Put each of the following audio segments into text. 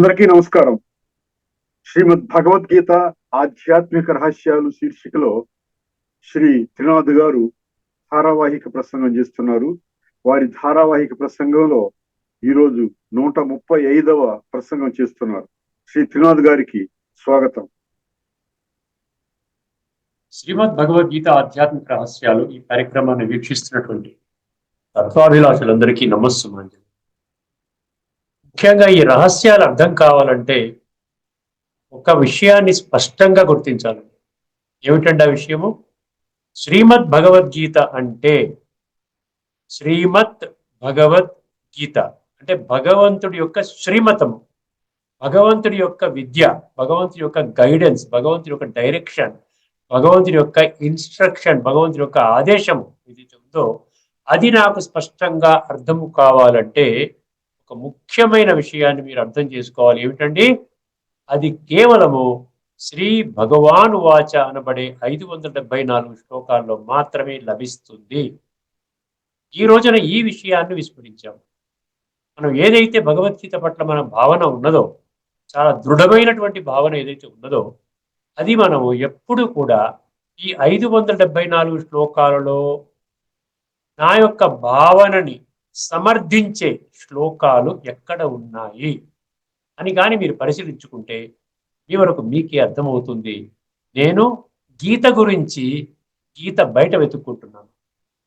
అందరికీ నమస్కారం. శ్రీమద్ భగవద్గీత ఆధ్యాత్మిక రహస్యాలు శీర్షికలో శ్రీ త్రినాథ్ గారు ధారావాహిక ప్రసంగం చేస్తున్నారు. వారి ధారావాహిక ప్రసంగంలో ఈరోజు నూట ముప్పై ఐదవ ప్రసంగం చేస్తున్నారు. శ్రీ త్రినాథ్ గారికి స్వాగతం. శ్రీమద్ భగవద్గీత ఆధ్యాత్మిక రహస్యాలు ఈ కార్యక్రమాన్ని వీక్షిస్తున్నటువంటి తత్వాభిలాషులందరికీ నమస్సుమాంజలి. ముఖ్యంగా ఈ రహస్యాలు అర్థం కావాలంటే ఒక విషయాన్ని స్పష్టంగా గుర్తించాలి. ఏమిటండి ఆ విషయము? శ్రీమద్ భగవద్గీత అంటే శ్రీమద్ భగవద్గీత. అంటే భగవంతుడి యొక్క శ్రీమతము భగవంతుడి యొక్క విద్య భగవంతుడి యొక్క గైడెన్స్ భగవంతుడి యొక్క డైరెక్షన్ భగవంతుడి యొక్క ఇన్స్ట్రక్షన్ భగవంతుడి యొక్క ఆదేశము ఏదైతే ఉందో అది నాకు స్పష్టంగా అర్థం కావాలంటే ఒక ముఖ్యమైన విషయాన్ని మీరు అర్థం చేసుకోవాలి. ఏమిటండి? అది కేవలము శ్రీ భగవాను వాచ అనబడే ఐదు వందల డెబ్బై నాలుగు శ్లోకాల్లో మాత్రమే లభిస్తుంది. ఈ రోజున ఈ విషయాన్ని విస్మరించాము మనం ఏదైతే భగవద్గీత పట్ల మన భావన ఉన్నదో చాలా దృఢమైనటువంటి భావన ఏదైతే ఉన్నదో అది మనము ఎప్పుడు కూడా ఈ ఐదు వందల డెబ్బై నాలుగు శ్లోకాలలో నా యొక్క భావనని సమర్థించే శ్లోకాలు ఎక్కడ ఉన్నాయి? అని కానీ మీరు పరిశీలించుకుంటే మీ వరకు మీకే అర్థమవుతుంది. నేను గీత గురించి గీత బయట వెతుక్కుంటున్నాను.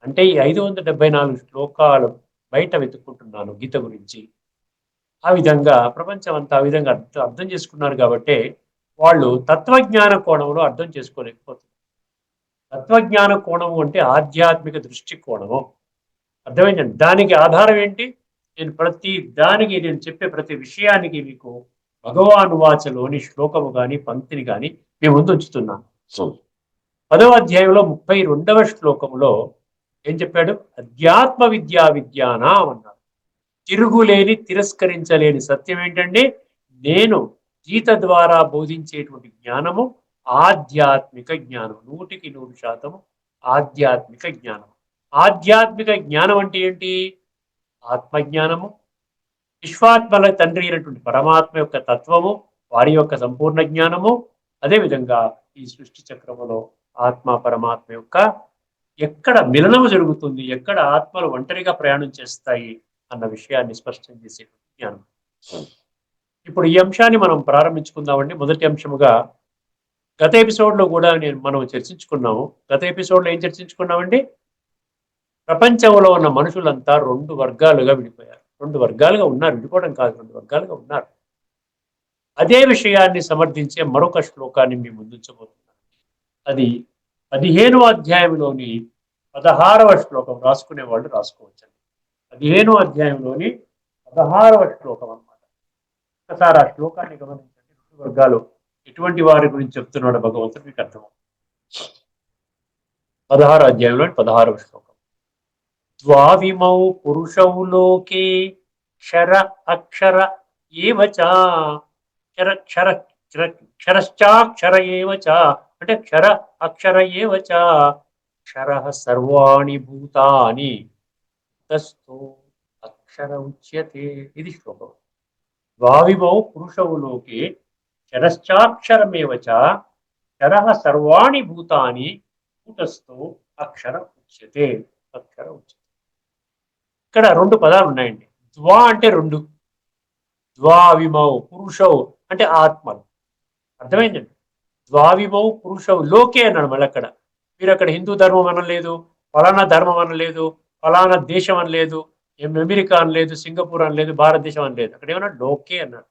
అంటే ఈ ఐదు వందల డెబ్బై నాలుగు శ్లోకాలు బయట వెతుక్కుంటున్నాను గీత గురించి. ఆ విధంగా ప్రపంచం అంతా ఆ విధంగా అర్థం అర్థం చేసుకున్నారు కాబట్టి వాళ్ళు తత్వజ్ఞాన కోణంలో అర్థం చేసుకోలేకపోతున్నారు. తత్వజ్ఞాన కోణము అంటే ఆధ్యాత్మిక దృష్టి కోణము అర్థమైందండి? దానికి ఆధారం ఏంటి? నేను ప్రతి దానికి నేను చెప్పే ప్రతి విషయానికి మీకు భగవాను వాచలోని శ్లోకము కానీ పంక్తిని కానీ మేము ముందు ఉంచుతున్నాను పదవ అధ్యాయంలో ముప్పై రెండవ శ్లోకములో ఏం చెప్పాడు? అధ్యాత్మ విద్యా విద్యానాం అన్నాడు. తిరుగులేని తిరస్కరించలేని సత్యం ఏంటంటే నేను గీత ద్వారా బోధించేటువంటి జ్ఞానము ఆధ్యాత్మిక జ్ఞానం నూటికి నూరు శాతము ఆధ్యాత్మిక జ్ఞానం ఆధ్యాత్మిక జ్ఞానం అంటే ఏంటి? ఆత్మజ్ఞానము. విశ్వాత్మల తండ్రి అయినటువంటి పరమాత్మ యొక్క తత్వము వారి యొక్క సంపూర్ణ జ్ఞానము. అదేవిధంగా ఈ సృష్టి చక్రములో ఆత్మ పరమాత్మ యొక్క ఎక్కడ మిలనము జరుగుతుంది ఎక్కడ ఆత్మలు ఒంటరిగా ప్రయాణం చేస్తాయి అన్న విషయాన్ని స్పష్టం చేసే జ్ఞానం. ఇప్పుడు ఈ అంశాన్ని మనం ప్రారంభించుకుందామండి. మొదటి అంశముగా గత ఎపిసోడ్లో కూడా నేను మనం చర్చించుకున్నాము. గత ఎపిసోడ్లో ఏం చర్చించుకున్నామండి? ప్రపంచంలో ఉన్న మనుషులంతా రెండు వర్గాలుగా విడిపోయారు. రెండు వర్గాలుగా ఉన్నారు. విడిపోవడం కాదు. రెండు వర్గాలుగా ఉన్నారు. అదే విషయాన్ని సమర్థించే మరొక శ్లోకాన్ని మీ ముందుంచబోతున్నాను. అది పదిహేనవ అధ్యాయంలోని పదహారవ శ్లోకం రాసుకునే వాళ్ళు రాసుకోవచ్చండి. పదిహేనవ అధ్యాయంలోని పదహారవ శ్లోకం అన్నమాట. ఒకసారి ఆ శ్లోకాన్ని గమనించండి. రెండు వర్గాలు ఎటువంటి వారి గురించి చెప్తున్నాడు భగవంతుడు మీకు అర్థం పదహారు అధ్యాయంలోని పదహారవ శ్లోకం. ద్వావిమౌ పురుషౌ లోకే. క్షర అక్షర ఏవ చ? క్షర క్షర క్షరశ్చాక్షర ఏవ చ? అంటే క్షర అక్షర ఏవ చ? క్షర సర్వాణి భూతాని. తస్తో అక్షర ఉచ్యతే ఇది శ్లోకం. ద్వావిమౌ పురుషౌ లోకే. క్షరశ్చాక్షరమేవ చ? క్షర సర్వాణి భూతాని. కూటస్థో అక్షర ఉచ్యతే. అక్షర ఉచ్యతే. ఇక్కడ రెండు పదాలు ఉన్నాయండి. ద్వా అంటే రెండు. ద్వావిమౌ పురుషౌ అంటే ఆత్మలు. అర్థమైందండి? ద్వావిమౌ పురుషౌ లోకే అన్నాడు మళ్ళీ అక్కడ. మీరు అక్కడ హిందూ ధర్మం అనలేదు ఫలానా ధర్మం అనలేదు ఫలానా దేశం అనలేదు ఏం అమెరికా అనలేదు సింగపూర్ అనలేదు భారతదేశం అనలేదు. అక్కడ ఏమన్నా లోకే అన్నాడు.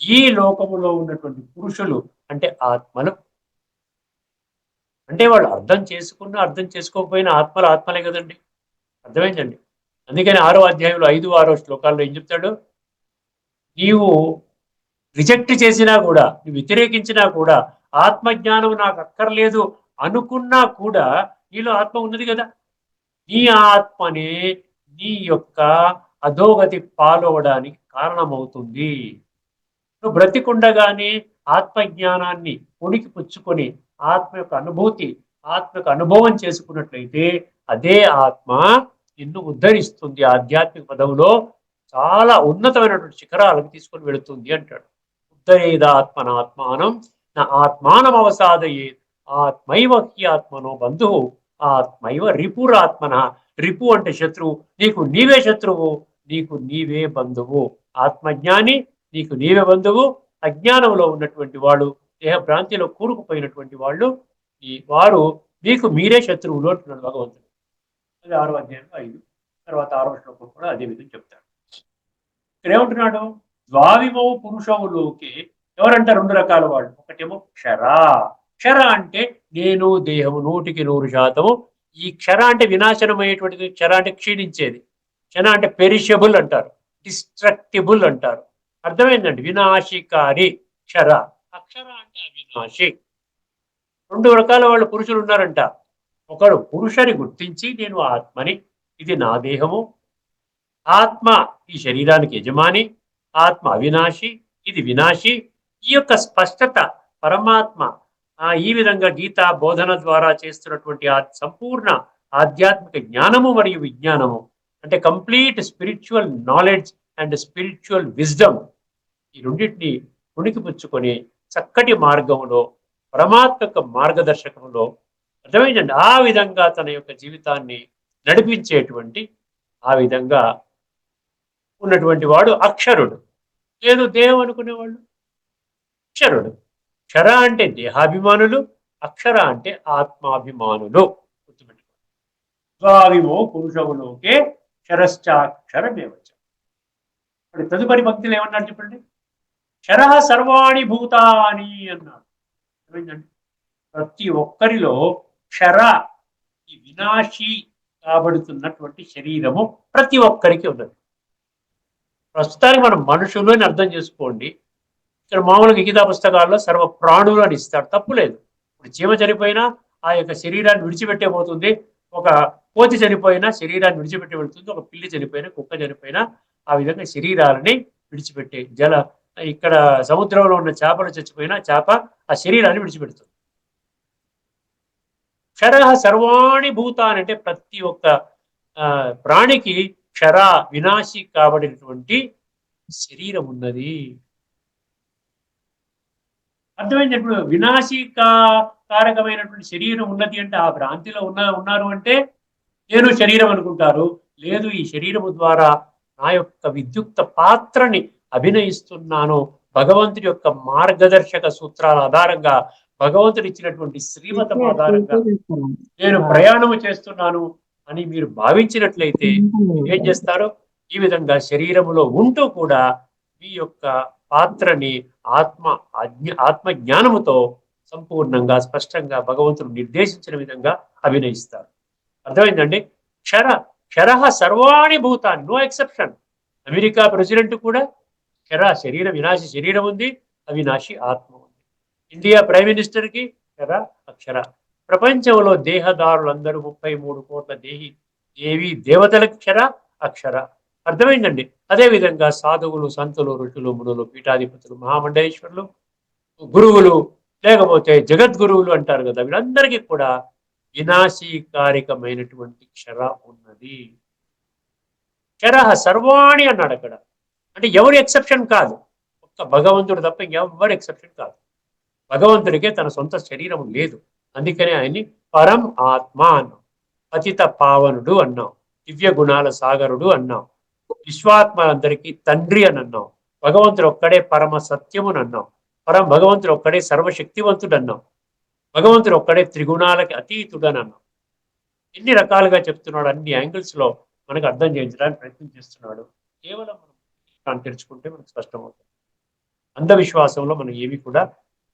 ఈ లోకములో ఉన్నటువంటి పురుషులు అంటే ఆత్మలు. అంటే వాళ్ళు అర్థం చేసుకున్న అర్థం చేసుకోకపోయినా ఆత్మలు ఆత్మలే కదండి. అర్థమైందండి? అందుకని ఆరో అధ్యాయంలో ఐదు ఆరో శ్లోకాల్లో ఏం చెప్తాడు? నీవు రిజెక్ట్ చేసినా కూడా నువ్వు వ్యతిరేకించినా కూడా ఆత్మజ్ఞానం నాకు అక్కర్లేదు అనుకున్నా కూడా నీలో ఆత్మ ఉన్నది కదా. నీ ఆత్మనే నీ యొక్క అధోగతి పాలవడానికి కారణమవుతుంది. నువ్వు బ్రతికుండగానే ఆత్మజ్ఞానాన్ని ఉనికి పుచ్చుకొని ఆత్మ యొక్క అనుభూతి ఆత్మ యొక్క అనుభవం చేసుకున్నట్లయితే అదే ఆత్మ నిన్ను ఉద్ధరిస్తుంది ఆధ్యాత్మిక పదంలో చాలా ఉన్నతమైనటువంటి శిఖరాలకు తీసుకొని వెళుతుంది అంటాడు. ఉద్ధరేదాత్మనాత్మానం నా ఆత్మానం అవసాదయే ఆత్మైవ హి ఆత్మనో బంధువు ఆత్మైవ రిపురాత్మన. రిపు అంటే శత్రువు నీకు నీవే శత్రువు నీకు నీవే బంధువు. ఆత్మజ్ఞాని నీకు నీవే బంధువు. అజ్ఞానంలో ఉన్నటువంటి వాళ్ళు దేహ భ్రాంతిలో కూరుకుపోయినటువంటి వాళ్ళు ఈ వారు మీకు మీరే శత్రువులు అంటున్నాడు భగవంతుడు. అది ఆరో అధ్యాయంలో ఐదు. తర్వాత ఆరో శ్లోకం కూడా అదే విధంగా చెప్తాడు. ఇక్కడ ఏమంటున్నాడు ద్వావిమో పురుషవులోకి ఎవరంటే రెండు రకాల వాళ్ళు? ఒకటేమో క్షర. క్షర అంటే నేను దేహము నూటికి నూరు శాతము. ఈ క్షర అంటే వినాశనమయ్యేటువంటిది. క్షర అంటే క్షీణించేది. క్షర అంటే పెరిషబుల్ అంటారు. డిస్ట్రక్టిబుల్ అంటారు. అర్థమైందండి? వినాశికారి క్షర. అక్షర అంటే అవినాశి. రెండు రకాల వాళ్ళు పురుషులు ఉన్నారంట. ఒకడు పురుషని గుర్తించి నేను ఆత్మని ఇది నా దేహము. ఆత్మ ఈ శరీరానికి యజమాని ఆత్మ అవినాశి ఇది వినాశి. ఈ యొక్క స్పష్టత పరమాత్మ ఈ విధంగా గీత బోధన ద్వారా చేస్తున్నటువంటి ఆ సంపూర్ణ ఆధ్యాత్మిక జ్ఞానము మరియు విజ్ఞానము అంటే complete spiritual knowledge and spiritual wisdom ఈ రెండింటిని పుణికిపుచ్చుకొని చక్కటి మార్గంలో పరమాత్మ యొక్క మార్గదర్శకంలో అర్థమైందండి? ఆ విధంగా తన యొక్క జీవితాన్ని నడిపించేటువంటి ఆ విధంగా ఉన్నటువంటి వాడు అక్షరుడు. లేదు దేవం అనుకునేవాళ్ళు? అక్షరుడు. క్షర అంటే దేహాభిమానులు అక్షర అంటే ఆత్మాభిమానులు. గుర్తుపెట్టుకోండి. ద్వావిమో పురుషవులోకే క్షరశ్చాక్షరమేవచ్చ ఇప్పుడు తదుపరి భక్తులు ఏమన్నారు చెప్పండి? క్షర సర్వాణి భూతాని అన్నారు. అర్థమైందండి? ప్రతి ఒక్కరిలో క్షర ఈ వినాశి కాబడుతున్నటువంటి శరీరము ప్రతి ఒక్కరికి ఉన్నది. ప్రస్తుతానికి మనం మనుషులు అని అర్థం చేసుకోండి. ఇక్కడ మామూలుగా గీతా పుస్తకాల్లో సర్వ ప్రాణులు అని ఇస్తాడు తప్పు లేదు. ఇప్పుడు జీవ చనిపోయినా ఆ యొక్క శరీరాన్ని విడిచిపెట్టే పోతుంది. ఒక కోతి చనిపోయినా శరీరాన్ని విడిచిపెట్టి వెళ్తుంది ఒక పిల్లి చనిపోయినా కుక్క చనిపోయినా ఆ విధంగా శరీరాలని విడిచిపెట్టే జల. ఇక్కడ సముద్రంలో ఉన్న చేపలు చచ్చిపోయినా చేప ఆ శరీరాన్ని విడిచిపెడుతుంది. క్షర సర్వాణి భూతాని అంటే ప్రతి ఒక్క ప్రాణికి క్షర వినాశి కాబడినటువంటి శరీరం ఉన్నది. అర్థమైంది ఇప్పుడు? వినాశి కారకమైనటువంటి శరీరం ఉన్నది అంటే ఆ భ్రాంతిలో ఉన్న ఉన్నారు అంటే నేను శరీరం అనుకుంటారు. లేదు ఈ శరీరము ద్వారా నా యొక్క విద్యుక్త పాత్రని అభినయిస్తున్నాను. భగవంతుడి యొక్క మార్గదర్శక సూత్రాల ఆధారంగా భగవంతుడు ఇచ్చినటువంటి శ్రీమతం ఆధారంగా నేను ప్రయాణము చేస్తున్నాను అని మీరు భావించినట్లయితే ఏం చేస్తారు? ఈ విధంగా శరీరములో ఉంటూ కూడా మీ యొక్క పాత్రని ఆత్మ ఆత్మ జ్ఞానముతో సంపూర్ణంగా స్పష్టంగా భగవంతుడు నిర్దేశించిన విధంగా అభినయిస్తారు. అర్థమైందండి? క్షర క్షర సర్వాణి భూతాన్ని నో ఎక్సెప్షన్. అమెరికా ప్రెసిడెంట్ కూడా క్షర శరీర వినాశి శరీరం ఉంది అవినాశి ఆత్మ. ఇండియా ప్రైమ్ మినిస్టర్కి క్షర అక్షర. ప్రపంచంలో దేహదారులందరూ ముప్పై మూడు కోట్ల దేహి దేవి దేవతల క్షర అక్షర. అర్థమైందండి? అదే విధంగా సాధువులు సంతులు ఋషులు మునులు పీఠాధిపతులు మహామండలేశ్వరులు గురువులు లేకపోతే జగద్గురువులు అంటారు కదా వీళ్ళందరికీ కూడా వినాశీకారికమైనటువంటి క్షర ఉన్నది. క్షర సర్వాణి అన్నాడు అక్కడ. అంటే ఎవరు ఎక్సెప్షన్ కాదు. ఒక్క భగవంతుడు తప్ప ఇంకెవ్వరు ఎక్సెప్షన్ కాదు. భగవంతుడికే తన సొంత శరీరం లేదు. అందుకనే ఆయన్ని పరం ఆత్మ అన్నాం. పతిత పావనుడు అన్నాం. దివ్య గుణాల సాగరుడు అన్నాం. విశ్వాత్మలందరికీ తండ్రి అని అన్నాం. భగవంతుడు ఒక్కడే పరమ సత్యముని అన్నాం. పరం భగవంతుడు ఒక్కడే సర్వశక్తివంతుడు అన్నాం. భగవంతుడు ఒక్కడే త్రిగుణాలకి అతీతుడు అని అన్నాం. ఎన్ని రకాలుగా చెప్తున్నాడు అన్ని యాంగిల్స్లో మనకు అర్థం చేయించడానికి ప్రయత్నం చేస్తున్నాడు. కేవలం మనం తెలుసుకుంటే మనకు స్పష్టమవుతుంది. అంధవిశ్వాసంలో మనం ఏవి కూడా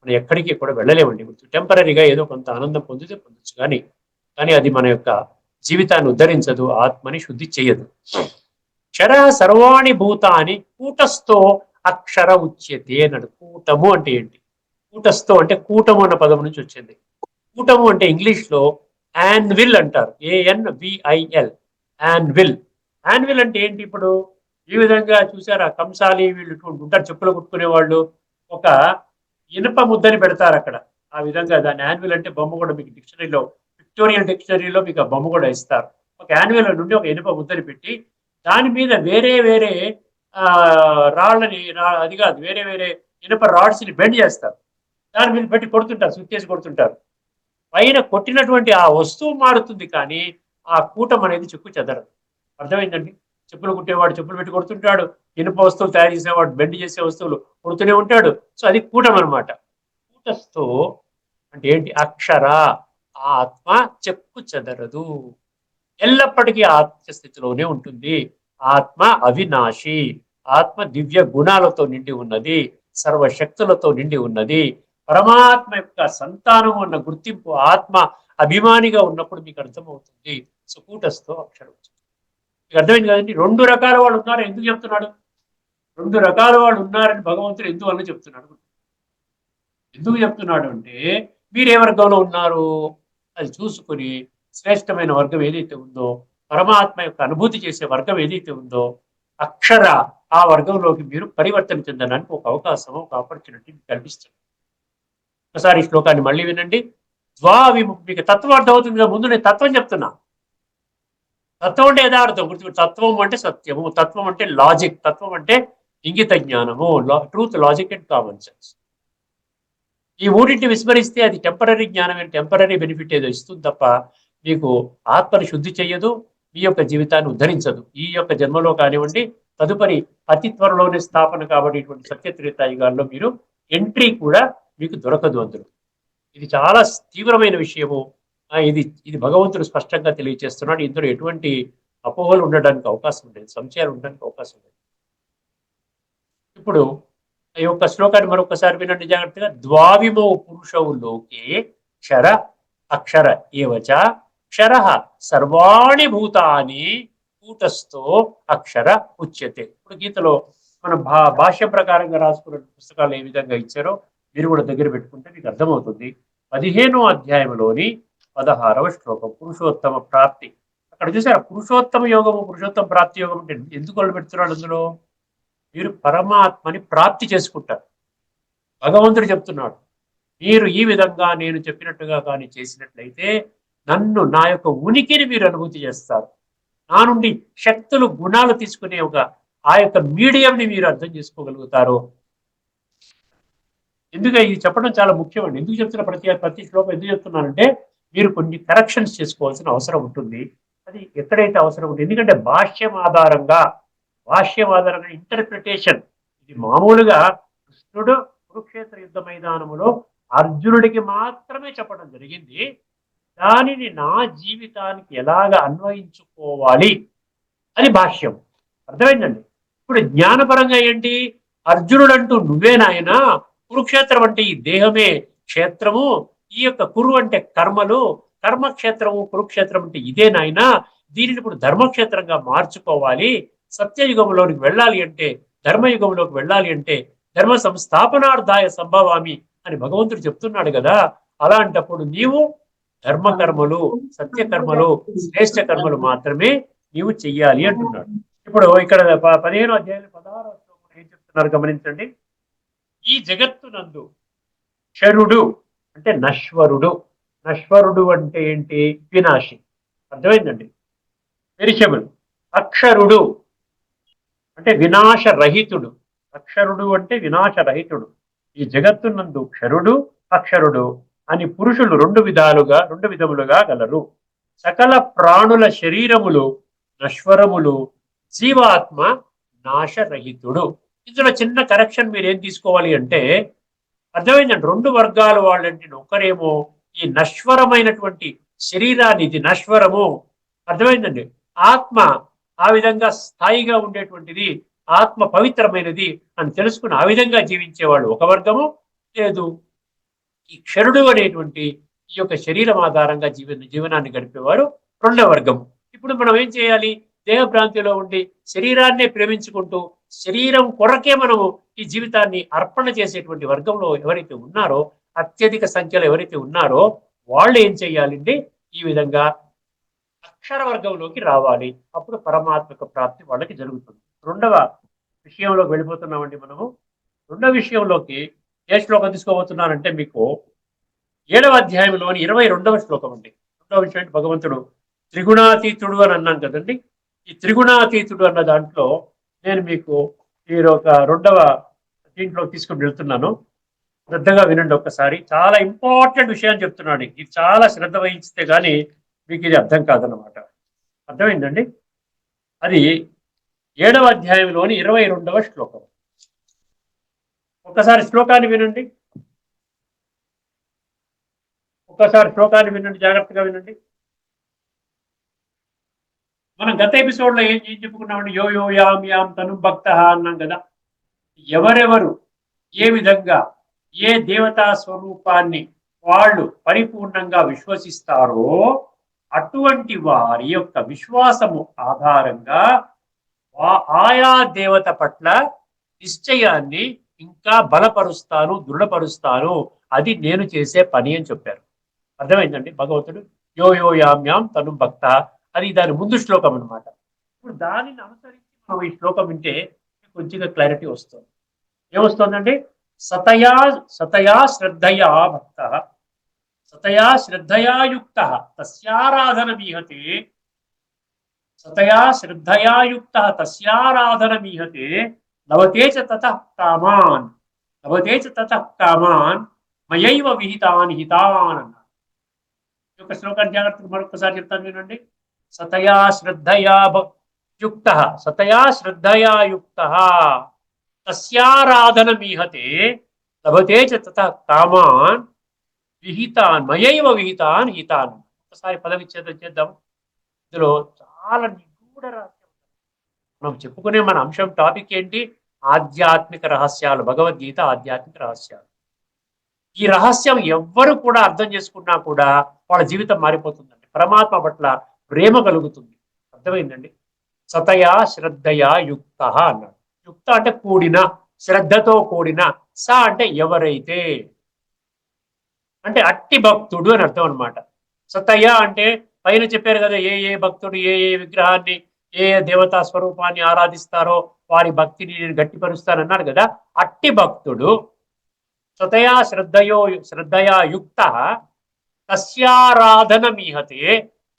మనం ఎక్కడికి కూడా వెళ్ళలేమండి. టెంపరీగా ఏదో కొంత ఆనందం పొందితే పొందొచ్చు. కానీ కానీ అది మన యొక్క జీవితాన్ని ఉద్ధరించదు ఆత్మని శుద్ధి చేయదు. క్షర సర్వాణి భూతాన్ని కూటస్థో అక్షర ఉచ్యతే అన్నాడు. కూటము అంటే ఏంటి? కూటస్థో అంటే కూటము అన్న పదం నుంచి వచ్చింది. కూటము అంటే ఇంగ్లీష్లో యాన్విల్ అంటారు ఏఎన్ విఐఎల్ యాన్విల్ యాన్విల్ అంటే ఏంటి ఇప్పుడు? ఈ విధంగా చూసారా? కంసాలి వీళ్ళు ఉంటారు చెప్పులు కుట్టుకునే వాళ్ళు ఒక ఇనుప ముద్దని పెడతారు అక్కడ. ఆ విధంగా దాని యాన్యువల్ అంటే బొమ్మ కూడా మీకు డిక్షనరీలో విక్టోరియల్ డిక్షనరీలో మీకు ఆ బొమ్మ కూడా ఇస్తారు. ఒక యాన్యువల్ నుండి ఒక ఇనుప ముద్దని పెట్టి దాని మీద వేరే వేరే రాళ్ళని రా- అది కాదు వేరే వేరే ఇనుప రాడ్స్ని బెండ్ చేస్తారు. దాని మీద పెట్టి కొడుతుంటారు సుట్టేసి కొడుతుంటారు. పైన కొట్టినటువంటి ఆ వస్తువు మారుతుంది కానీ ఆ కూటం అనేది చెక్కు చెదరదు. అర్థమైందండి? చెప్పులు కుట్టేవాడు చెప్పులు పెట్టి కొడుతుంటాడు. ఇనుప వస్తువులు తయారు చేసేవాడు బెండ్ చేసే వస్తువులు కొడుతూనే ఉంటాడు. సో అది కూటం అనమాట కూటస్థు అంటే ఏంటి? అక్షర. ఆత్మ చెప్పు చెదరదు. ఎల్లప్పటికీ ఆత్మ స్థితిలోనే ఉంటుంది. ఆత్మ అవినాశి. ఆత్మ దివ్య గుణాలతో నిండి ఉన్నది. సర్వశక్తులతో నిండి ఉన్నది. పరమాత్మ యొక్క సంతానం అన్న గుర్తింపు ఆత్మ అభిమానిగా ఉన్నప్పుడు మీకు అర్థమవుతుంది. సుకూటస్థో అక్షరం. మీకు అర్థమైంది కదండి? రెండు రకాల వాళ్ళు ఉన్నారు ఎందుకు చెప్తున్నాడు? రెండు రకాల వాళ్ళు ఉన్నారని భగవంతుడు ఎందువల్ల చెప్తున్నాడు? ఎందుకు చెప్తున్నాడు అంటే మీరు ఏ వర్గంలో ఉన్నారు? అది చూసుకుని శ్రేష్టమైన వర్గం ఏదైతే ఉందో పరమాత్మ యొక్క అనుభూతి చేసే వర్గం ఏదైతే ఉందో అక్షర ఆ వర్గంలోకి మీరు పరివర్తన చెందడానికి ఒక అవకాశం ఒక ఆపర్చునిటీ కల్పిస్తుంది ఒకసారి ఈ శ్లోకాన్ని మళ్ళీ వినండి. ద్వా మీకు తత్వం అర్థమవుతుంది కదా ముందు నేను తత్వం చెప్తున్నా. తత్వం అంటే యథార్థం గుర్తు తత్వం అంటే సత్యము తత్వం అంటే లాజిక్ తత్వం అంటే ఇంగిత జ్ఞానము truth logic and common sense ఈ మూడింటిని విస్మరిస్తే అది టెంపరీ జ్ఞానం టెంపరీ బెనిఫిట్ ఏదో ఇస్తుంది తప్ప మీకు ఆత్మను శుద్ధి చేయదు మీ యొక్క జీవితాన్ని ఉద్ధరించదు. ఈ యొక్క జన్మలో కానివ్వండి తదుపరి అతి త్వరలోనే స్థాపన కాబట్టి ఇటువంటి సత్యత్రేతాయుగాల్లో మీరు ఎంట్రీ కూడా మీకు దొరకదు అందులో. ఇది చాలా తీవ్రమైన విషయము. ఇది ఇది భగవంతుడు స్పష్టంగా తెలియజేస్తున్నాడు ఇందులో ఎటువంటి అపోహలు ఉండడానికి అవకాశం ఉండేది సంశయాలు ఉండడానికి అవకాశం లేదు. ఇప్పుడు ఈ యొక్క శ్లోకాన్ని మరొకసారి వినండి జాగ్రత్తగా. ద్వావిమో పురుషవు లోకే క్షర అక్షర ఏవచ క్షర సర్వాణి భూతాని కూటస్థో అక్షర ఉచ్యతే. ఇప్పుడు గీతలో మన భా భాష్య ప్రకారంగా రాసుకున్న పుస్తకాలు ఏ విధంగా ఇచ్చారో మీరు కూడా దగ్గర పెట్టుకుంటే మీకు అర్థమవుతుంది. పదిహేనో అధ్యాయంలోని పదహారవ శ్లోకం పురుషోత్తమ ప్రాప్తి. అక్కడ చూసారా పురుషోత్తమ యోగము పురుషోత్తమ ప్రాప్తి యోగం అంటే ఎందుకు వాళ్ళు పెడుతున్నాడు అందులో? మీరు పరమాత్మని ప్రాప్తి చేసుకుంటారు. భగవంతుడు చెప్తున్నాడు మీరు ఈ విధంగా నేను చెప్పినట్టుగా కానీ చేసినట్లయితే నన్ను నా యొక్క ఉనికిని మీరు అనుభూతి చేస్తారు. నా నుండి శక్తులు గుణాలు తీసుకునే ఒక ఆ యొక్క మీడియంని మీరు అర్థం చేసుకోగలుగుతారు. ఎందుకు ఇది చెప్పడం చాలా ముఖ్యమండి ఎందుకు చెప్తున్న ప్రతి ప్రతి శ్లోకం ఎందుకు చెప్తున్నానంటే మీరు కొన్ని కరెక్షన్స్ చేసుకోవాల్సిన అవసరం ఉంటుంది. అది ఎక్కడైతే అవసరం ఉంటుంది? ఎందుకంటే భాష్యం ఆధారంగా భాష్యం ఆధారంగా ఇంటర్ప్రిటేషన్ ఇది మామూలుగా కృష్ణుడు కురుక్షేత్ర యుద్ధ మైదానములో అర్జునుడికి మాత్రమే చెప్పడం జరిగింది. దానిని నా జీవితానికి ఎలాగ అన్వయించుకోవాలి అని భాష్యం. అర్థమైందండి? ఇప్పుడు జ్ఞానపరంగా ఏంటి? అర్జునుడు అంటూ నువ్వే నాయన కురుక్షేత్రం అంటే ఈ దేహమే క్షేత్రము ఈ యొక్క కురు అంటే కర్మలు కర్మక్షేత్రము కురుక్షేత్రం అంటే ఇదే నాయన. దీనిని ఇప్పుడు ధర్మక్షేత్రంగా మార్చుకోవాలి. సత్యయుగంలోనికి వెళ్ళాలి అంటే ధర్మయుగంలోకి వెళ్ళాలి అంటే ధర్మ సంస్థాపనార్థాయ సంభవామి అని భగవంతుడు చెప్తున్నాడు కదా. అలాంటప్పుడు నీవు ధర్మకర్మలు సత్యకర్మలు శ్రేష్ట కర్మలు శ్రేష్ఠ కర్మలు మాత్రమే నీవు చెయ్యాలి అంటున్నాడు. ఇప్పుడు ఇక్కడ ప- పదిహేను అధ్యాయులు పదహారు ఏం చెప్తున్నారు గమనించండి. ఈ జగత్తునందు క్షరుడు అంటే నశ్వరుడు నశ్వరుడు అంటే ఏంటి? వినాశి. అర్థమైందండి? పెరిచబుల్ అక్షరుడు అంటే వినాశరహితుడు. అక్షరుడు అంటే వినాశరహితుడు. ఈ జగత్తునందు క్షరుడు అక్షరుడు అని పురుషులు రెండు విధాలుగా రెండు విధములుగా గలరు. సకల ప్రాణుల శరీరములు నశ్వరములు జీవాత్మ నాశరహితుడు. ఇందులో చిన్న కరెక్షన్ మీరు ఏం తీసుకోవాలి అంటే అర్థమైందండి? రెండు వర్గాల వాళ్ళంటే ఒకరేమో ఈ నశ్వరమైనటువంటి శరీరాన్ని ఇది నశ్వరము. అర్థమైందండి? ఆత్మ ఆ విధంగా స్థాయిగా ఉండేటువంటిది ఆత్మ పవిత్రమైనది అని తెలుసుకుని ఆ విధంగా జీవించేవాళ్ళు ఒక వర్గము లేదు. ఈ క్షరుడు అనేటువంటి ఈ యొక్క శరీరం ఆధారంగా జీవన జీవనాన్ని గడిపేవారు రెండవ వర్గం ఇప్పుడు మనం ఏం చేయాలి? దేహభ్రాంతిలో ఉండి శరీరాన్నే ప్రేమించుకుంటూ శరీరం కొరకే మనము ఈ జీవితాన్ని అర్పణ చేసేటువంటి వర్గంలో ఎవరైతే ఉన్నారో అత్యధిక సంఖ్యలో ఎవరైతే ఉన్నారో వాళ్ళు ఏం చేయాలండి ఈ విధంగా అక్షర వర్గంలోకి రావాలి. అప్పుడు పరమాత్మక ప్రాప్తి వాళ్ళకి జరుగుతుంది. రెండవ విషయంలోకి వెళ్ళిపోతున్నామండి మనము. రెండవ విషయంలోకి ఏ శ్లోకం తీసుకోబోతున్నానంటే మీకు ఏడవ అధ్యాయంలోని ఇరవై రెండవ శ్లోకం అండి. రెండవ విషయం అంటే భగవంతుడు త్రిగుణాతీతుడు అని అన్నాను కదండి. ఈ త్రిగుణాతీతుడు అన్న దాంట్లో నేను మీకు ఈ ఒక రెండవ దీంట్లో తీసుకుని వెళ్తున్నాను. శ్రద్ధగా వినండి ఒక్కసారి. చాలా ఇంపార్టెంట్ విషయాన్ని చెప్తున్నాను ఇది చాలా శ్రద్ధ వహించితే కానీ మీకు ఇది అర్థం కాదన్నమాట. అర్థమైందండి? అది ఏడవ అధ్యాయంలోని ఇరవై రెండవ శ్లోకం. ఒక్కసారి శ్లోకాన్ని వినండి. ఒక్కసారి శ్లోకాన్ని వినండి. జాగ్రత్తగా వినండి. మనం గత ఎపిసోడ్లో ఏం ఏం చెప్పుకున్నామండి యో యో యాం యాం తను భక్త అన్నాం కదా. ఎవరెవరు ఏ విధంగా ఏ దేవతా స్వరూపాన్ని వాళ్ళు పరిపూర్ణంగా విశ్వసిస్తారో అటువంటి వారి యొక్క విశ్వాసము ఆధారంగా ఆ- ఆయా దేవత పట్ల నిశ్చయాన్ని ఇంకా బలపరుస్తాను దృఢపరుస్తాను. అది నేను చేసే పని అని చెప్పారు. అర్థమైందండి భగవంతుడు? యో యో యామ్యాం తను భక్త అది దాని ముందు శ్లోకం అన్నమాట. ఇప్పుడు దానిని అనుసరించి మనం ఈ శ్లోకం వింటే కొద్దిగా క్లారిటీ వస్తుంది. ఏమొస్తుందంటే సతయా సతయా శ్రద్ధయా భక్త. సతయా శ్రద్ధయా యుక్త. తస్యారాధనమీహతే. సతయా శ్రద్ధయా యుక్త. తస్యారాధనమీహతే. లవతే చ తతః కామాన్. లవతే చ తతః కామాన్. మయైవ విహితాన్ హితాన్ అన్నారు. ఈ యొక్క శ్లోకాన్ని జాగ్రత్తగా మరొకసారి చెప్తాను వినండి. సతయా శ్రద్ధయా భ- యుక్త. సతయా శ్రద్ధయా యుక్త. తస్యారాధనమీహతే లభతే చ తత కామాన్ విహితాన్ మయైవ విహితాన్ హితాన్. ఒకసారి పదవిచ్ఛేదం చేద్దాం. ఇందులో చాలా నిగూఢ రహస్యం మనం చెప్పుకునే మన అంశం టాపిక్ ఏంటి? ఆధ్యాత్మిక రహస్యాలు భగవద్గీత ఆధ్యాత్మిక రహస్యాలు. ఈ రహస్యం ఎవ్వరు కూడా అర్థం చేసుకున్నా కూడా వాళ్ళ జీవితం మారిపోతుందండి. పరమాత్మ పట్ల ప్రేమ కలుగుతుంది. అర్థమైందండి? సతయా శ్రద్ధయా యుక్త అన్నాడు. యుక్త అంటే కూడిన శ్రద్ధతో కూడిన స అంటే ఎవరైతే. అంటే అట్టి భక్తుడు అని అర్థం అనమాట సతయ అంటే పైన చెప్పారు కదా ఏ ఏ భక్తుడు ఏ ఏ విగ్రహాన్ని ఏ ఏ దేవతా స్వరూపాన్ని ఆరాధిస్తారో వారి భక్తిని నేను గట్టిపరుస్తానన్నారు కదా. అట్టి భక్తుడు సతయా శ్రద్ధయో శ్రద్ధయా యుక్త తస్యారాధన మీహతే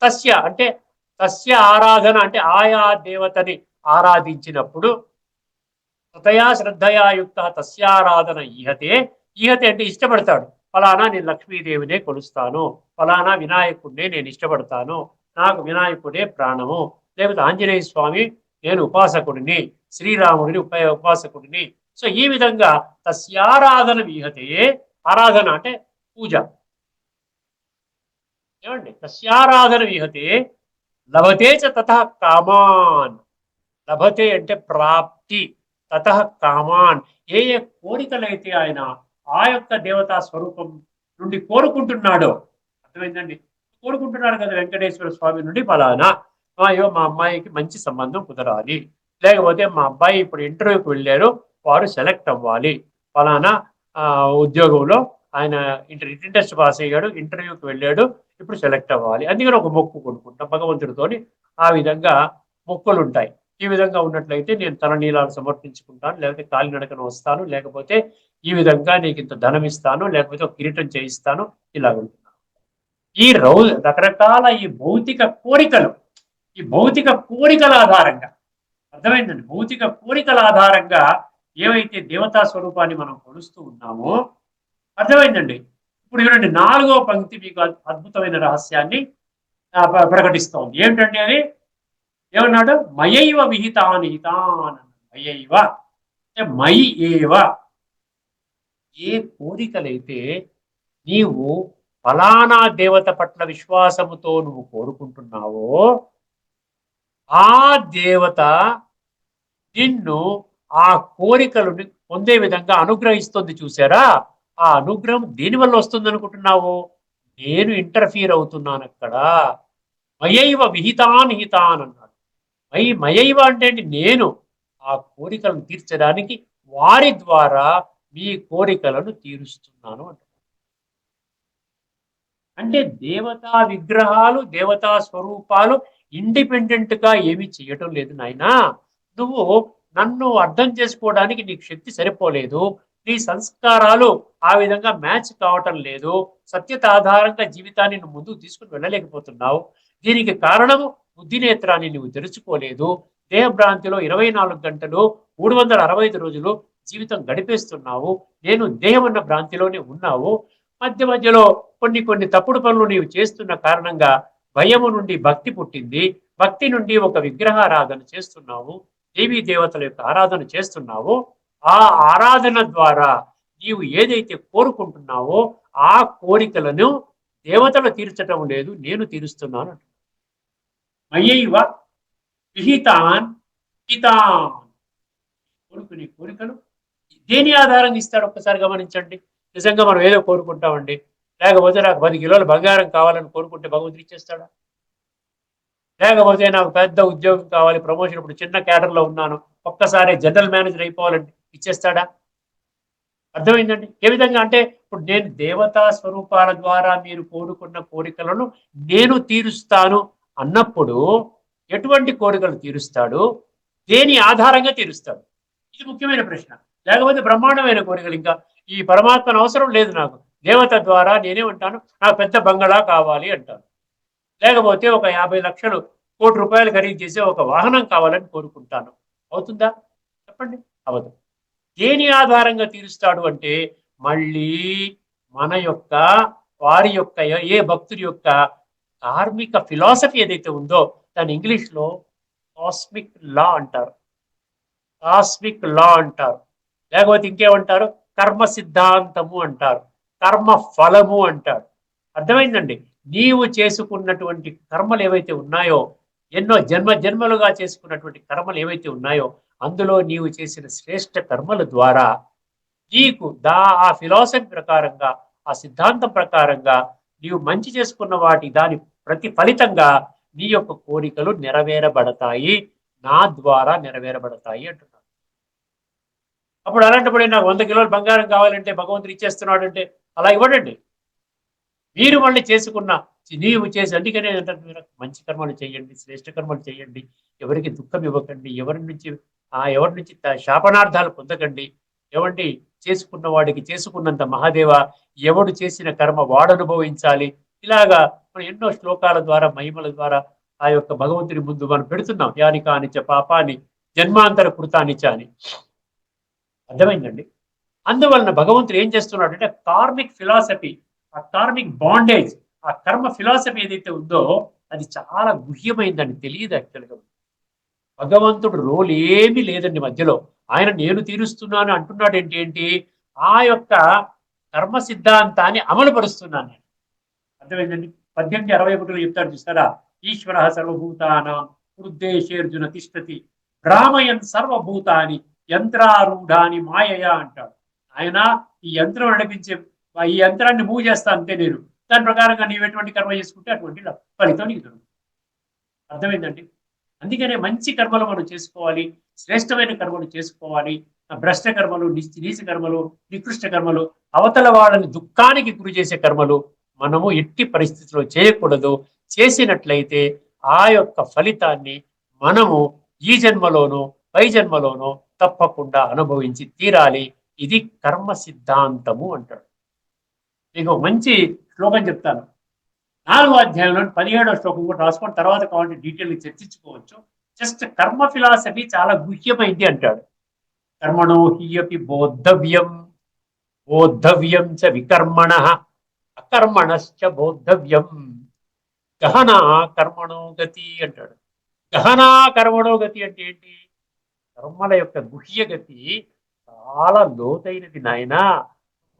తస్య అంటే తస్య ఆరాధన అంటే ఆయా దేవతని ఆరాధించినప్పుడు హృదయా శ్రద్ధయా యుక్త తస్యారాధన ఈహతే ఈహతే అంటే ఇష్టపడతాడు. ఫలానా నేను లక్ష్మీదేవినే కొలుస్తాను. ఫలానా వినాయకుడినే నేను ఇష్టపడతాను. నాకు వినాయకుడే ప్రాణము. లేకపోతే ఆంజనేయ స్వామి నేను ఉపాసకుడిని. శ్రీరాముడిని ఉప ఉపాసకుడిని. సో ఈ విధంగా తస్యారాధన విహతే ఆరాధన అంటే పూజ. ఏమండి? తస్యారాధన విహతే లభతే చ తత కామాన్. లభతే అంటే ప్రాప్తి తత కామాన్. ఏ ఏ కోరికలైతే ఆయన ఆ యొక్క దేవతా స్వరూపం నుండి కోరుకుంటున్నాడో అర్థమైందండి? కోరుకుంటున్నాడు కదా వెంకటేశ్వర స్వామి నుండి ఫలానా? అయ్యో మా అమ్మాయికి మంచి సంబంధం కుదరాలి. లేకపోతే మా అబ్బాయి ఇప్పుడు ఇంటర్వ్యూకి వెళ్ళారు వారు సెలెక్ట్ అవ్వాలి. ఫలానా ఆ, ఉద్యోగంలో ఆయన ఇంటర్ రిటర్న్ టెస్ట్ పాస్ అయ్యాడు ఇంటర్వ్యూకి వెళ్ళాడు ఇప్పుడు సెలెక్ట్ అవ్వాలి. అందుకని ఒక మొక్కు కొనుక్కుంటాం భగవంతుడితోని ఆ విధంగా మొక్కులు ఉంటాయి ఈ విధంగా ఉన్నట్లయితే నేను తలనీలాలు సమర్పించుకుంటాను లేకపోతే కాలినడకన వస్తాను లేకపోతే ఈ విధంగా నీకు ఇంత ధనం ఇస్తాను లేకపోతే ఒక కిరీటం చేయిస్తాను ఇలా ఉంటున్నాను ఈ రౌ రకరకాల ఈ భౌతిక కోరికలు ఈ భౌతిక కోరికల ఆధారంగా అర్థమైందండి? భౌతిక కోరికల ఆధారంగా ఏవైతే దేవతా స్వరూపాన్ని మనం కొలుస్తూ ఉన్నామో అర్థమైందండి? ఇప్పుడు చూడండి నాలుగో పంక్తి మీకు అద్భుతమైన రహస్యాన్ని ప్రకటిస్తోంది ఏమిటండి అది? ఏమన్నాడు? మయైవ విహితాని హితాన్ మయైవ. అంటే మయి ఏవ. ఏ కోరికలైతే నీవు ఫలానా దేవత పట్ల విశ్వాసముతో నువ్వు కోరుకుంటున్నావో ఆ దేవత నిన్ను ఆ కోరికలను పొందే విధంగా అనుగ్రహిస్తుంది చూసారా ఆ అనుగ్రహం దేని వల్ల వస్తుంది అనుకుంటున్నావు నేను ఇంటర్ఫీర్ అవుతున్నాను అక్కడ. మయైవ విహితాన్ హితాన్ అన్నాడు. మై మయైవ అంటే నేను ఆ కోరికలను తీర్చడానికి వారి ద్వారా మీ కోరికలను తీరుస్తున్నాను అంటున్నాడు అంటే దేవతా విగ్రహాలు దేవతా స్వరూపాలు ఇండిపెండెంట్గా ఏమీ చేయటం లేదు నాయనా. నువ్వు నన్ను అర్థం చేసుకోవడానికి నీకు శక్తి సరిపోలేదు. నీ సంస్కారాలు ఆ విధంగా మ్యాచ్ కావటం లేదు. సత్యత ఆధారంగా జీవితాన్ని నువ్వు ముందుకు తీసుకుని వెళ్ళలేకపోతున్నావు. దీనికి కారణము బుద్ధి నేత్రాన్ని నువ్వు తెరుచుకోలేదు. దేహభ్రాంతిలో ఇరవై నాలుగు గంటలు మూడు వందల అరవై ఐదు రోజులు జీవితం గడిపేస్తున్నావు. నేను దేహం అన్న భ్రాంతిలోనే ఉన్నావు. మధ్య మధ్యలో కొన్ని కొన్ని తప్పుడు పనులు నీవు చేస్తున్న కారణంగా భయము నుండి భక్తి పుట్టింది. భక్తి నుండి ఒక విగ్రహారాధన చేస్తున్నావు. దేవీ దేవతల యొక్క ఆరాధన చేస్తున్నావు. ఆ ఆరాధన ద్వారా నీవు ఏదైతే కోరుకుంటున్నావో ఆ కోరికలను దేవతలు తీర్చటం లేదు నేను తీరుస్తున్నాను మయ్యవ మయ్యైవ విహితాన్ హితాన్ కోరుకునే కోరికలు దేని ఆధారంగా ఇస్తాడు? ఒక్కసారి గమనించండి. నిజంగా మనం ఏదో కోరుకుంటామండి. లేకపోతే నాకు పది కిలోల బంగారం కావాలని కోరుకుంటే భగవంతుడు ఇచ్చేస్తాడా? లేకపోతే నాకు పెద్ద ఉద్యోగం కావాలి ప్రమోషన్ ఇప్పుడు చిన్న క్యాడర్లో ఉన్నాను ఒక్కసారి జనరల్ మేనేజర్ అయిపోవాలండి ఇచ్చేస్తాడా? అర్థమైందండి? ఏ విధంగా? అంటే ఇప్పుడు నేను దేవతా స్వరూపాల ద్వారా మీరు కోరుకున్న కోరికలను నేను తీరుస్తాను అన్నప్పుడు ఎటువంటి కోరికలు తీరుస్తాడు? దేని ఆధారంగా తీరుస్తాడు? ఇది ముఖ్యమైన ప్రశ్న. లేకపోతే బ్రహ్మాండమైన కోరికలు ఇంకా. ఈ పరమాత్మను అవసరం లేదు నాకు. దేవత ద్వారా నేనేమంటాను నాకు పెద్ద బంగళా కావాలి అంటాను లేకపోతే ఒక యాభై లక్షలు కోటి రూపాయలు ఖరీదు చేసే ఒక వాహనం కావాలని కోరుకుంటాను. అవుతుందా? చెప్పండి. అవదు. దేని ఆధారంగా తీరుస్తాడు అంటే మళ్ళీ మన యొక్క వారి యొక్క ఏ భక్తుడి యొక్క కార్మిక ఫిలాసఫీ ఏదైతే ఉందో దాని ఇంగ్లీష్లో కాస్మిక్ లా అంటారు. కాస్మిక్ లా అంటారు. లేకపోతే ఇంకేమంటారు? కర్మ సిద్ధాంతము అంటారు. కర్మ ఫలము అంటారు. అర్థమైందండి? నీవు చేసుకున్నటువంటి కర్మలు ఏవైతే ఉన్నాయో ఎన్నో జన్మ జన్మలుగా చేసుకున్నటువంటి కర్మలు ఏవైతే ఉన్నాయో అందులో నీవు చేసిన శ్రేష్ట కర్మల ద్వారా నీకు దా ఆ ఫిలాసఫీ ప్రకారంగా ఆ సిద్ధాంతం ప్రకారంగా నీవు మంచి చేసుకున్న వాటి దాని ప్రతి ఫలితంగా నీ యొక్క కోరికలు నెరవేరబడతాయి. నా ద్వారా నెరవేరబడతాయి అంటున్నాను అప్పుడు అలాంటప్పుడు నాకు వంద కిలోలు బంగారం కావాలంటే భగవంతుడు ఇచ్చేస్తున్నాడు అంటే అలా ఇవ్వడండి. మీరు మళ్ళీ చేసుకున్న నీవు చేసి అందుకనే అంటారు మీరు. మంచి కర్మలు చేయండి శ్రేష్ట కర్మలు చేయండి. ఎవరికి దుఃఖం ఇవ్వకండి ఎవరి నుంచి ఆ ఎవరి నుంచి శాపనార్థాలు పొందకండి. ఎవండి చేసుకున్న వాడికి చేసుకున్నంత మహాదేవ ఎవడు చేసిన కర్మ వాడు అనుభవించాలి ఇలాగా మనం ఎన్నో శ్లోకాల ద్వారా మహిమల ద్వారా ఆ యొక్క భగవంతుని ముందు మనం పెడుతున్నాం. యాని కానిచ పాపాని జన్మాంతర కృతానిచ అని. అర్థమైందండి? అందువలన భగవంతుడు ఏం చేస్తున్నాడు అంటే కార్మిక్ ఫిలాసఫీ ఆ కార్మిక్ బాండేజ్ ఆ కర్మ ఫిలాసఫీ ఏదైతే ఉందో అది చాలా గుహ్యమైందని తెలియదు యాక్చువల్గా భగవంతుడు రోల్ ఏమీ లేదండి మధ్యలో. ఆయన నేను తీరుస్తున్నాను అంటున్నాడు ఏంటి ఏంటి? ఆ యొక్క కర్మ సిద్ధాంతాన్ని అమలు పరుస్తున్నాను నేను. అర్థమైందండి? పద్దెనిమిది అరవై ఒకటిలో చెప్తాడు చూస్తారా? ఈశ్వర సర్వభూతాన ఉద్దేశేర్జున తిష్టతి. భ్రామయన్ సర్వభూతాని యంత్రారూఢాని మాయయా అంటాడు. ఆయన ఈ యంత్రం నడిపించే ఈ యంత్రాన్ని మూవ్ చేస్తా అంతే నేను. దాని ప్రకారంగా నీవు ఎటువంటి కర్మ చేసుకుంటే అటువంటి ఫలితం నీకు దొరుకుతుంది. అర్థమైందండి? అందుకనే మంచి కర్మలు మనం చేసుకోవాలి శ్రేష్టమైన కర్మలు చేసుకోవాలి. భ్రష్ట కర్మలు నిశ్చి- నీచ కర్మలు నికృష్ట కర్మలు అవతల వాళ్ళని దుఃఖానికి గురి చేసే కర్మలు మనము ఎట్టి పరిస్థితిలో చేయకూడదు. చేసినట్లయితే ఆ యొక్క ఫలితాన్ని మనము ఈ జన్మలోనో పై జన్మలోనో తప్పకుండా అనుభవించి తీరాలి. ఇది కర్మ సిద్ధాంతము అంటాడు మీకు మంచి శ్లోకం చెప్తాను. నాలుగో అధ్యాయంలో పదిహేడో శ్లోకం కూడా రాసుకొని తర్వాత కావాలంటే డీటెయిల్ చర్చించుకోవచ్చు. జస్ట్ కర్మ ఫిలాసఫీ చాలా గుహ్యమైంది అంటాడు. కర్మణో హియపి బోద్ధవ్యం. బోద్ధవ్యం చ వికర్మణ. అకర్మణశ్చ బోద్ధవ్యం. గహనా కర్మణో గతి అంటాడు. గహనా కర్మణో గతి అంటే ఏంటి? కర్మల యొక్క గుహ్య గతి చాలా లోతైనది నాయనా.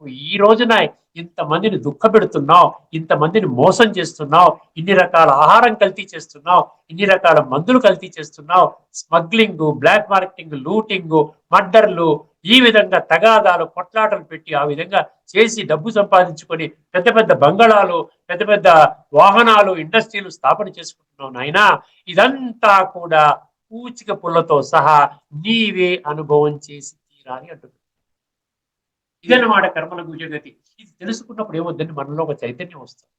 ఈ రోజున ఇంతమందిని దుఃఖ పెడుతున్నావు ఇంతమందిని మోసం చేస్తున్నావు ఇన్ని రకాల ఆహారం కల్తీ చేస్తున్నావు ఇన్ని రకాల మందులు కల్తీ చేస్తున్నావు స్మగ్లింగ్ బ్లాక్ మార్కెటింగ్ లూటింగ్ మర్డర్లు ఈ విధంగా తగాదాలు కొట్లాటలు పెట్టి ఆ విధంగా చేసి డబ్బు సంపాదించుకొని పెద్ద పెద్ద బంగళాలు పెద్ద పెద్ద వాహనాలు ఇండస్ట్రీలు స్థాపన చేసుకుంటున్నావు నాయనా. ఇదంతా కూడా పూచిక పుల్లతో సహా నీవే అనుభవం చేసి తీరాలి అంటుంది ఇదన్నమాట కర్మల గుజగతి ఇది తెలుసుకున్నప్పుడు ఏమొద్దని మనలో ఒక చైతన్యం వస్తుంది.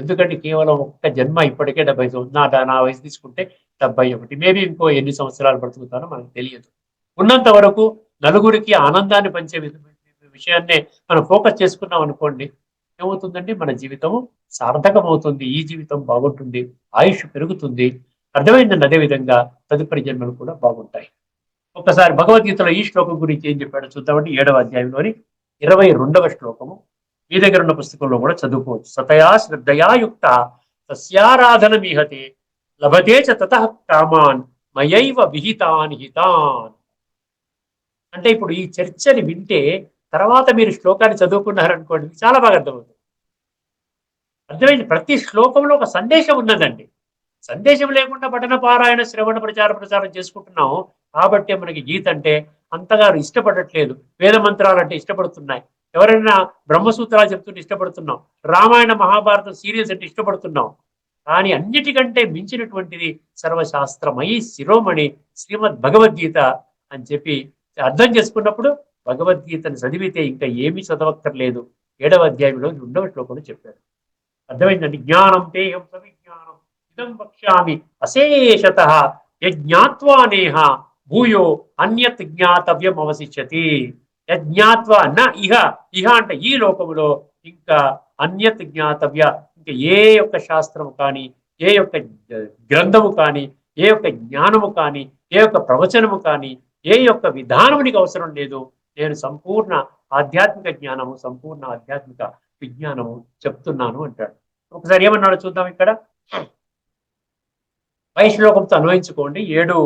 ఎందుకంటే కేవలం ఒక్క జన్మ ఇప్పటికే డెబ్బై నా నా వయసు తీసుకుంటే డెబ్బై ఒకటి. మేబీ ఇంకో ఎన్ని సంవత్సరాలు బ్రతుకుతానో మనకు తెలియదు. ఉన్నంత వరకు నలుగురికి ఆనందాన్ని పంచే వి- విషయాన్నే మనం ఫోకస్ చేసుకున్నాం అనుకోండి ఏమవుతుందండి? మన జీవితం సార్థకం అవుతుంది ఈ జీవితం బాగుంటుంది. ఆయుష్ పెరుగుతుంది. అర్థమైందండి? అదే విధంగా తదుపరి జన్మలు కూడా బాగుంటాయి. ఒకసారి భగవద్గీతలో ఈ శ్లోకం గురించి ఏం చెప్పాడో చూద్దామంటే ఏడవ అధ్యాయంలోని ఇరవై రెండవ శ్లోకము. మీ దగ్గర ఉన్న పుస్తకంలో కూడా చదువుకోవచ్చు. సతయా శ్రద్ధయా యుక్త తస్యారాధన మీహతే లభతే చ తత కామాన్ మయైవ విహితాన్ హితాన్. అంటే ఇప్పుడు ఈ చర్చని వింటే తర్వాత మీరు శ్లోకాన్ని చదువుకున్నారనుకోండి చాలా బాగా అర్థమవుతుంది. అర్థమైంది? ప్రతి శ్లోకంలో ఒక సందేశం ఉన్నదండి. సందేశం లేకుండా పఠన పారాయణ శ్రవణ ప్రచార ప్రచారం చేసుకుంటున్నాం కాబట్టి మనకి గీత అంటే అంతగా ఇష్టపడట్లేదు. వేద మంత్రాలు అంటే ఇష్టపడుతున్నాయి. ఎవరైనా బ్రహ్మసూత్రాలు చెప్తుంటే ఇష్టపడుతున్నాం. రామాయణ మహాభారతం సీరియల్స్ అంటే ఇష్టపడుతున్నాం. కానీ అన్నిటికంటే మించినటువంటిది సర్వశాస్త్రమై శిరోమణి శ్రీమద్ భగవద్గీత అని చెప్పి అర్థం చేసుకున్నప్పుడు భగవద్గీతను చదివితే ఇంకా ఏమీ చదవక్కర్లేదు. ఏడవ అధ్యాయంలో రెండవ శ్లోకంలో చెప్పారు. అర్థమైందండి? జ్ఞానం తేహం ఇష్టం వక్ష్యామి. అశేషత యజ్ఞాత్వా నేహ భూయో అన్యత్ జ్ఞాతవ్యం అవశిష్యతి. యజ్ఞాత్వా న ఇహ. ఇహ అంటే ఈ లోకములో ఇంకా అన్యత్ జ్ఞాతవ్య. ఇంకా ఏ యొక్క శాస్త్రము కానీ ఏ యొక్క గ్రంథము కానీ ఏ యొక్క జ్ఞానము కానీ ఏ యొక్క ప్రవచనము కానీ ఏ యొక్క విధానము నీకు అవసరం లేదు. నేను సంపూర్ణ ఆధ్యాత్మిక జ్ఞానము సంపూర్ణ ఆధ్యాత్మిక విజ్ఞానము చెప్తున్నాను అంటాడు. ఒకసారి ఏమన్నాడు చూద్దాం ఇక్కడ. పై శ్లోకంతో అన్వయించుకోండి. ఏడు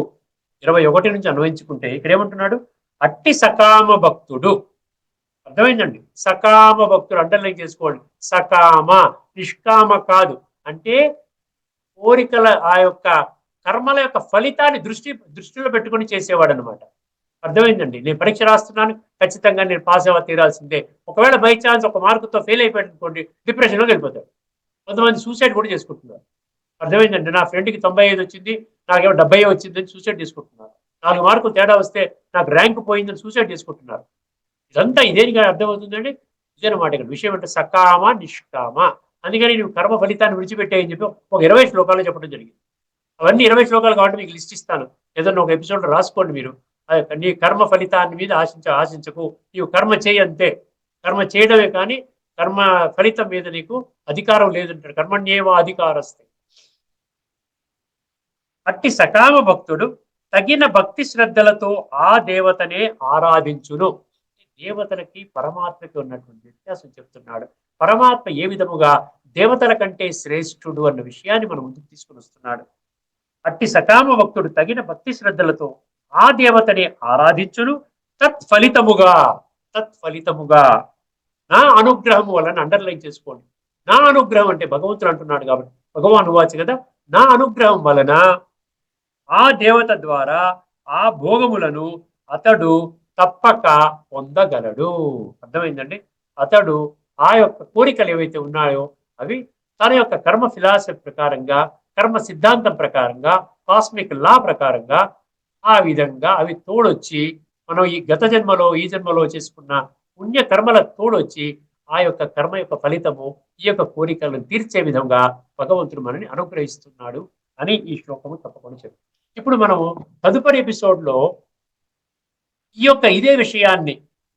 ఇరవై ఒకటి నుంచి అన్వయించుకుంటే ఇక్కడ ఏమంటున్నాడు? అట్టి సకామ భక్తుడు. అర్థమైందండి? సకామ భక్తుడు అండర్లైన్ చేసుకోండి. సకామ నిష్కామ కాదు. అంటే కోరికల ఆ యొక్క కర్మల యొక్క ఫలితాన్ని దృష్టి దృష్టిలో పెట్టుకొని చేసేవాడు అనమాట అర్థమైందండి? నేను పరీక్ష రాస్తున్నాను. ఖచ్చితంగా నేను పాస్ అవ్వ తీరాల్సిందే. ఒకవేళ బై ఛాన్స్ ఒక మార్కుతో ఫెయిల్ అయిపోయాడు అనుకోండి డిప్రెషన్లోకి వెళ్ళిపోతాడు. కొంతమంది సూసైడ్ కూడా చేసుకుంటున్నారు. అర్థమైందండి. నా ఫ్రెండ్కి తొంభై ఐదు వచ్చింది నాకేమో డెబ్బై వచ్చిందని సూసైడ్ తీసుకుంటున్నారు నాలుగు మార్కులు తేడా వస్తే నాకు ర్యాంక్ పోయిందని సూసైడ్ తీసుకుంటున్నారు ఇదంతా ఇదేనిగా అర్థమవుతుందండి? ఇదేనమాట ఇక్కడ విషయం అంటే సకామ నిష్కామ. అందుకని నువ్వు కర్మ ఫలితాన్ని విడిచిపెట్టాయని చెప్పి ఒక ఇరవై శ్లోకాలు చెప్పడం జరిగింది. అవన్నీ ఇరవై శ్లోకాలు కాబట్టి మీకు లిస్ట్ ఇస్తాను. ఏదన్నా ఒక ఎపిసోడ్ రాసుకోండి మీరు. నీ కర్మ ఫలితాన్ని మీద ఆశించ ఆశించకు. నీవు కర్మ చేయంతే కర్మ చేయడమే కానీ కర్మ ఫలితం మీద నీకు అధికారం లేదంటాడు కర్మణ్యేవ అధికారస్తే అట్టి సకామ భక్తుడు తగిన భక్తి శ్రద్ధలతో ఆ దేవతనే ఆరాధించును. దేవతలకి పరమాత్మకి ఉన్నటువంటి వ్యత్యాసం చెప్తున్నాడు. పరమాత్మ ఏ విధముగా దేవతల కంటే శ్రేష్ఠుడు అన్న విషయాన్ని మనం ముందుకు తీసుకుని వస్తున్నాడు. అట్టి సకామ భక్తుడు తగిన భక్తి శ్రద్ధలతో ఆ దేవతని ఆరాధించును. తత్ఫలితముగా తత్ఫలితముగా నా అనుగ్రహము వలన అండర్లైన్ చేసుకోండి. నా అనుగ్రహం అంటే భగవంతుడు అంటున్నాడు కాబట్టి. భగవాన్ వాచి కదా? నా అనుగ్రహం వలన ఆ దేవత ద్వారా ఆ భోగములను అతడు తప్పక పొందగలడు. అర్థమైందండి? అతడు ఆ యొక్క కోరికలు ఏవైతే ఉన్నాయో అవి తన యొక్క కర్మ ఫిలాసఫీ ప్రకారంగా కర్మ సిద్ధాంతం ప్రకారంగా కాస్మిక్ లా ప్రకారంగా ఆ విధంగా అవి తోడొచ్చి మనం ఈ గత జన్మలో ఈ జన్మలో చేసుకున్న పుణ్య కర్మల తోడొచ్చి ఆ యొక్క కర్మ యొక్క ఫలితము ఈ యొక్క కోరికలను తీర్చే విధంగా భగవంతుడు మనని అనుగ్రహిస్తున్నాడు. అని ఈ శ్లోకము తప్పకుండా చెప్పి ఇప్పుడు మనము తదుపరి ఎపిసోడ్లో ఈ యొక్క ఇదే విషయాన్ని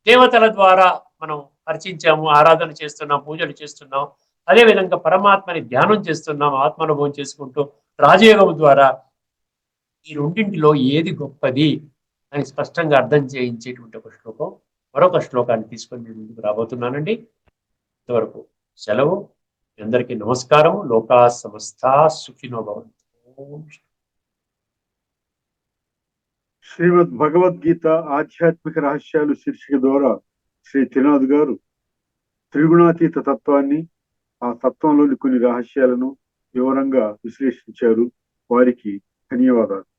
దేవతల ద్వారా మనం అర్చించాము ఆరాధన చేస్తున్నాం పూజలు చేస్తున్నాం. అదే విధంగా పరమాత్మని ధ్యానం చేస్తున్నాం ఆత్మానుభవం చేసుకుంటూ రాజయోగం ద్వారా ఈ రెండింటిలో ఏది గొప్పది అని స్పష్టంగా అర్థం చేయించేటువంటి ఒక శ్లోకం. మరొక శ్లోకాన్ని తీసుకొని నేను ముందుకు రాబోతున్నానండి. ఇంతవరకు సెలవు. అందరికీ నమస్కారం లోకా సమస్త సుఖినో భవంతు. శ్రీమద్ భగవద్గీత ఆధ్యాత్మిక రహస్యాలు శీర్షిక ద్వారా శ్రీ త్రినాథ్ గారు త్రిగుణాతీత తత్వాన్ని ఆ తత్వంలోని కొన్ని రహస్యాలను వివరంగా విశ్లేషించారు. వారికి ధన్యవాదాలు.